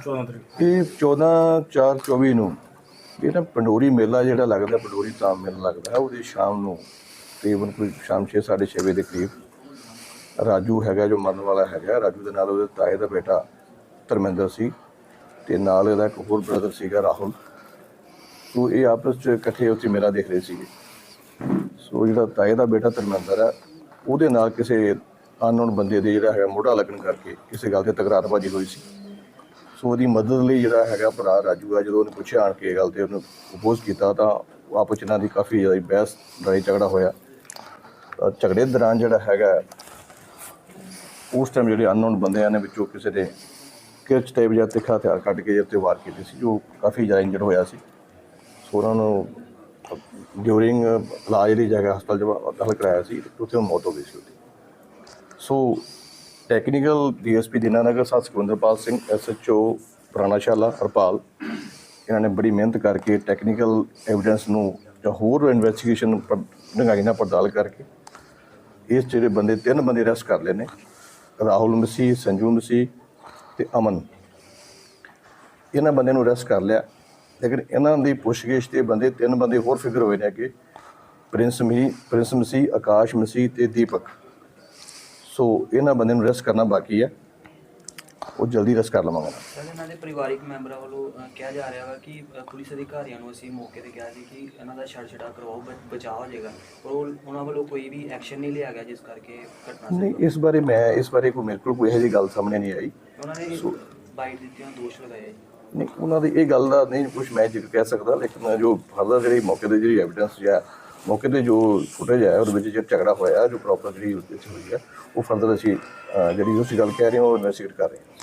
14 ਤਰੀਕ ਇਹ 14 4 24 ਨੂੰ ਇਹ ਨਾ ਪੰਡੋਰੀ ਮੇਲਾ ਜਿਹੜਾ ਲੱਗਦਾ, ਪੰਡੋਰੀ ਤਾਮ ਮੇਲਾ ਲੱਗਦਾ, ਉਹਦੇ ਸ਼ਾਮ ਨੂੰ ਤਕਰੀਬਨ ਕੋਈ ਸ਼ਾਮ 6 6:30 ਵਜੇ ਦੇ ਕਰੀਬ ਰਾਜੂ ਹੈਗਾ ਜੋ ਮਰਨ ਵਾਲਾ ਹੈਗਾ, ਰਾਜੂ ਦੇ ਨਾਲ ਉਹਦੇ ਤਾਏ ਦਾ ਬੇਟਾ ਧਰਮਿੰਦਰ ਸੀ ਤੇ ਨਾਲ ਇਹਦਾ ਇੱਕ ਹੋਰ ਬ੍ਰਦਰ ਸੀਗਾ ਰਾਹੁਲ। ਸੋ ਇਹ ਆਪਸ ਚ ਇਕੱਠੇ ਉੱਥੇ ਮੇਲਾ ਦੇਖ ਰਹੇ ਸੀਗੇ। ਸੋ ਜਿਹੜਾ ਤਾਏ ਦਾ ਬੇਟਾ ਧਰਮਿੰਦਰ ਹੈ, ਉਹਦੇ ਨਾਲ ਕਿਸੇ ਅਨਨੋਨ ਬੰਦੇ ਦੇ ਜਿਹੜਾ ਹੈਗਾ ਮੋਢਾ ਲੱਗਣ ਕਰਕੇ ਕਿਸੇ ਗੱਲ ਤੇ ਤਕਰਾਰਬਾਜ਼ੀ ਹੋਈ ਸੀ। ਸੋ ਉਹਦੀ ਮਦਦ ਲਈ ਜਿਹੜਾ ਹੈਗਾ ਭਰਾ ਰਾਜੂ ਆ, ਜਦੋਂ ਉਹਨੇ ਪੁੱਛਿਆ ਆਣ ਕੇ ਇਹ ਗੱਲ ਤੇ ਉਹਨੂੰ ਅਪੋਜ਼ ਕੀਤਾ ਤਾਂ ਆਪਸ 'ਚ ਇਹਨਾਂ ਦੀ ਕਾਫੀ ਜ਼ਿਆਦਾ ਬਹਿਸ, ਲੜਾਈ ਝਗੜਾ ਹੋਇਆ। ਤਾਂ ਝਗੜੇ ਦੌਰਾਨ ਜਿਹੜਾ ਹੈਗਾ, ਉਸ ਟਾਈਮ ਜਿਹੜੇ ਅਨਨੋਨ ਬੰਦਿਆਂ ਨੇ ਵਿੱਚੋਂ ਕਿਸੇ ਦੇ ਕਿਰਚ ਟਾਈਪ ਜਾਂ ਤਿੱਖਾ ਹਥਿਆਰ ਕੱਢ ਕੇ ਜਿਹਦੇ ਵਾਰ ਕੀਤੇ ਸੀ, ਜੋ ਕਾਫੀ ਜ਼ਿਆਦਾ ਇੰਜਰਡ ਹੋਇਆ ਸੀ। ਸੋ ਉਹਨਾਂ ਨੂੰ ਡਿਊਰਿੰਗ ਇਲਾਜ ਜਿਹੜੀ ਜਗ੍ਹਾ ਹਸਪਤਾਲ ਜਵਾ ਦਾਖਲ ਕਰਾਇਆ ਸੀ ਉੱਥੇ ਉਹ ਮੌਤ ਹੋ ਗਈ ਸੀ ਉਹਦੀ। So technical DSP Dinanagar sahib Sukhwinderpal Singh SHO Puranashala Harpal ਇਹਨਾਂ ਨੇ ਬੜੀ ਮਿਹਨਤ ਕਰਕੇ ਟੈਕਨੀਕਲ ਐਵੀਡੈਂਸ ਨੂੰ ਜਾਂ ਹੋਰ ਇਨਵੈਸਟੀਗੇਸ਼ਨ ਡੰਗਾਈ ਨਾਲ ਪੜਤਾਲ ਕਰਕੇ ਇਸ ਜਿਹੜੇ ਬੰਦੇ, ਤਿੰਨ ਬੰਦੇ ਅਰੈਸਟ ਕਰ ਲਏ ਨੇ। ਰਾਹੁਲ ਮਸੀਹ, ਸੰਜੂ ਮਸੀਹ ਤੇ ਅਮਨ। ਇਹਨਾਂ ਬੰਦਿਆਂ ਨੂੰ ਅਰੈਸਟ ਕਰ ਲਿਆ। ਲੇਕਿਨ ਇਹਨਾਂ ਦੀ ਪੁੱਛਗਿੱਛ ਤੇ ਬੰਦੇ, ਤਿੰਨ ਬੰਦੇ ਹੋਰ ਫਿਕਰ ਹੋਏ ਨੇ ਕਿ ਪ੍ਰਿੰਸ ਮੀ, ਪ੍ਰਿੰਸ ਮਸੀਹ, ਆਕਾਸ਼ ਮਸੀਹ ਤੇ ਦੀਪਕ। ਸੋ ਇਹਨਾਂ ਬੰਦਿਆਂ ਨੂੰ ਅਰੈਸਟ ਕਰਨਾ ਬਾਕੀ ਹੈ ਉਹ ਜਲਦੀ ਅਰੈਸਟ ਕਰ ਲਵਾਂਗਾ। ਸਰ ਇਹਨਾਂ ਦੇ ਪਰਿਵਾਰਿਕ ਮੈਂਬਰਾਂ ਵੱਲੋਂ ਅ, ਕਿਹਾ ਜਾ ਰਿਹਾ ਵਾ ਕਿ ਅ, ਪੁਲਿਸ ਅਧਿਕਾਰੀਆਂ ਨੂੰ ਅਸੀਂ ਮੌਕੇ ਤੇ ਕਿਹਾ ਸੀ ਕਿ ਇਹਨਾਂ ਦਾ ਛੜ ਛੜਾ ਕਰਵਾਓ ਬ- ਬਚਾਅ ਹੋ ਜਾਏਗਾ। ਪਰ ਉਹ ਉਹਨਾਂ ਵੱਲੋਂ ਕੋਈ ਵੀ ਐਕਸ਼ਨ ਨਹੀਂ ਲਿਆ ਗਿਆ ਜਿਸ ਕਰਕੇ ਘਟਨਾ ਨਹੀਂ ਇਸ ਬਾਰੇ ਮੈਂ ਇਸ ਬਾਰੇ ਕੋਈ ਮੇਰੇ ਕੋਲ ਕੋਈ ਇਹੋ ਜਿਹੀ ਗੱਲ ਸਾਹਮਣੇ ਨਹੀਂ ਆਈ। ਉਹਨਾਂ ਨੇ ਬਾਈਟ ਦਿੱਤੀਆਂ ਦੋਸ਼ ਲਗਾਏ। ਨਹੀਂ ਉਹਨਾਂ ਦੀ ਇਹ ਗੱਲ ਦਾ ਨਹੀਂ ਕੁਝ ਮੈਂ ਜ਼ਿਕਰ ਕਹਿ ਸਕਦਾ ਲੇਕਿਨ ਜੋ ਫਰਦਰ ਜਿਹੜੀ ਮੌਕੇ ਤੇ ਜਿਹੜੀ ਐਵੀਡੈਂਸ ਜਾਂ ਮੌਕੇ ਤੇ ਜੋ ਫੁਟੇਜ ਹੈ ਉਹਦੇ ਵਿੱਚ ਜਿਹੜਾ ਝਗੜਾ ਹੋਇਆ, ਜੋ ਪ੍ਰੋਪਰ ਜਿਹੜੀ ਉਹਦੇ ਹੋਈ ਹੈ ਉਹ ਫਰਦਰ ਅਸੀਂ ਜਿਹੜੀ ਉਸ ਗੱਲ ਕਹਿ ਰਹੇ ਹਾਂ, ਉਹ ਇਨਵੈਸਟੀਗੇਟ ਕਰ ਰਹੇ ਹਾਂ।